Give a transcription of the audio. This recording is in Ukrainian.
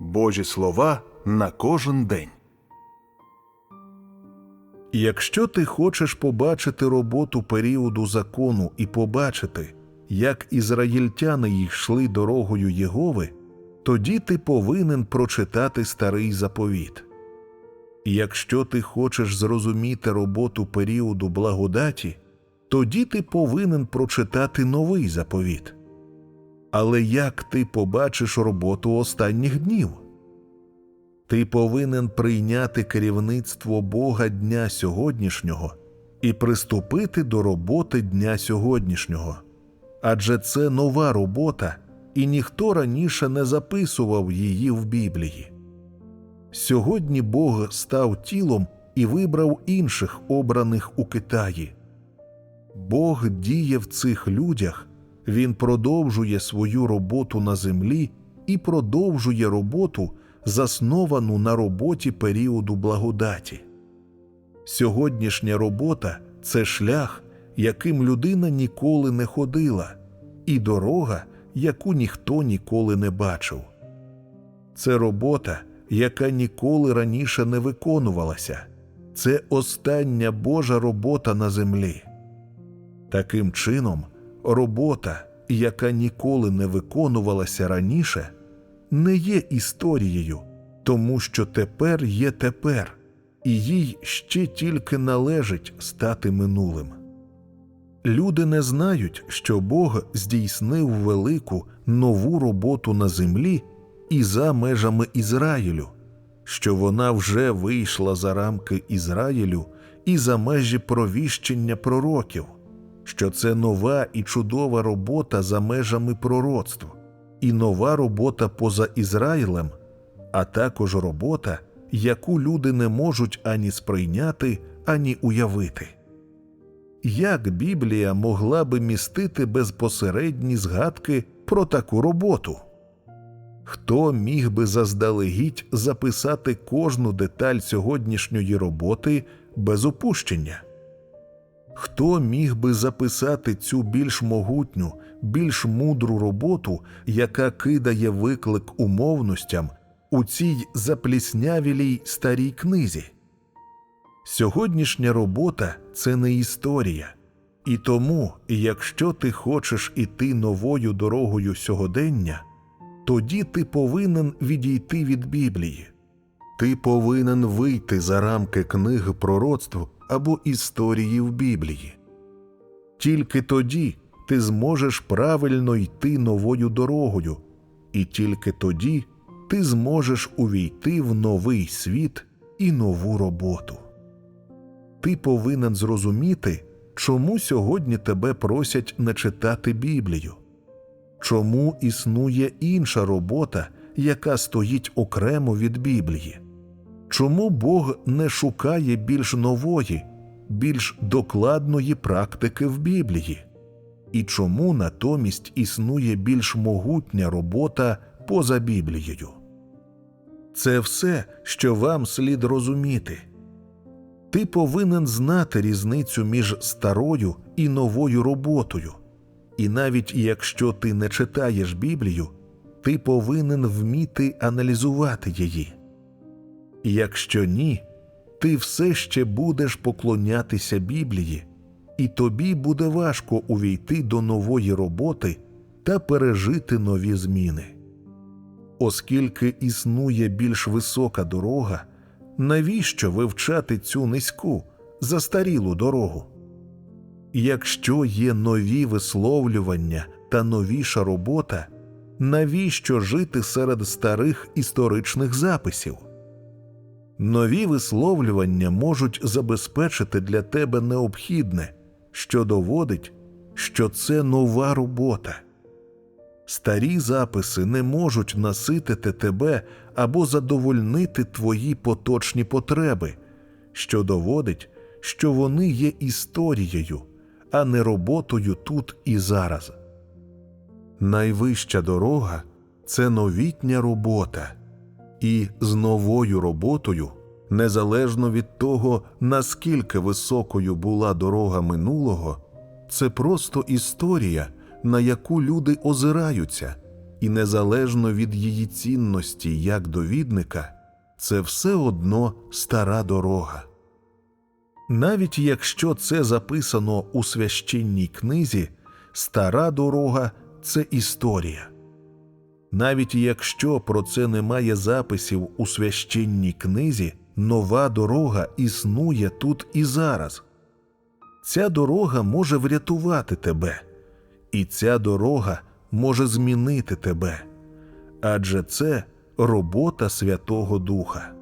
Божі слова на кожен день. Якщо ти хочеш побачити роботу періоду закону і побачити, як ізраїльтяни йшли дорогою Єгови, тоді ти повинен прочитати старий заповіт. Якщо ти хочеш зрозуміти роботу періоду благодаті, тоді ти повинен прочитати новий заповіт. Але як ти побачиш роботу останніх днів? Ти повинен прийняти керівництво Бога дня сьогоднішнього і приступити до роботи дня сьогоднішнього. Адже це нова робота, і ніхто раніше не записував її в Біблії. Сьогодні Бог став тілом і вибрав інших обраних у Китаї. Бог діє в цих людях, Він продовжує свою роботу на землі і продовжує роботу, засновану на роботі періоду благодаті. Сьогоднішня робота це шлях, яким людина ніколи не ходила, і дорога, яку ніхто ніколи не бачив. Це робота, яка ніколи раніше не виконувалася. Це остання Божа робота на землі. Таким чином, робота, яка ніколи не виконувалася раніше, не є історією, тому що тепер є тепер, і їй ще тільки належить стати минулим. Люди не знають, що Бог здійснив велику нову роботу на землі і за межами Ізраїлю, що вона вже вийшла за рамки Ізраїлю і за межі провіщення пророків, що це нова і чудова робота за межами пророцтв, і нова робота поза Ізраїлем, а також робота, яку люди не можуть ані сприйняти, ані уявити. Як Біблія могла би містити безпосередні згадки про таку роботу? Хто міг би заздалегідь записати кожну деталь сьогоднішньої роботи без опущення? Хто міг би записати цю більш могутню, більш мудру роботу, яка кидає виклик умовностям у цій запліснявілій старій книзі? Сьогоднішня робота це не історія, і тому, якщо ти хочеш іти новою дорогою сьогодення, тоді ти повинен відійти від Біблії. Ти повинен вийти за рамки книг пророцтв або історії в Біблії. Тільки тоді ти зможеш правильно йти новою дорогою, і тільки тоді ти зможеш увійти в новий світ і нову роботу. Ти повинен зрозуміти, чому сьогодні тебе просять не читати Біблію, чому існує інша робота, яка стоїть окремо від Біблії, чому Бог не шукає більш нової, більш докладної практики в Біблії, і чому натомість існує більш могутня робота поза Біблією. Це все, що вам слід розуміти. Ти повинен знати різницю між старою і новою роботою, і навіть якщо ти не читаєш Біблію, ти повинен вміти аналізувати її. Якщо ні, ти все ще будеш поклонятися Біблії, і тобі буде важко увійти до нової роботи та пережити нові зміни. Оскільки існує більш висока дорога, навіщо вивчати цю низьку, застарілу дорогу? Якщо є нові висловлювання та новіша робота, навіщо жити серед старих історичних записів? Нові висловлювання можуть забезпечити для тебе необхідне, що доводить, що це нова робота. Старі записи не можуть наситити тебе або задовольнити твої поточні потреби, що доводить, що вони є історією, а не роботою тут і зараз. Найвища дорога це новітня робота, і з новою роботою, незалежно від того, наскільки високою була дорога минулого, це просто історія на яку люди озираються, і незалежно від її цінності як довідника, це все одно стара дорога. Навіть якщо це записано у священній книзі, стара дорога це історія. Навіть якщо про це немає записів у священній книзі, нова дорога існує тут і зараз. Ця дорога може врятувати тебе, і ця дорога може змінити тебе, адже це робота Святого Духа.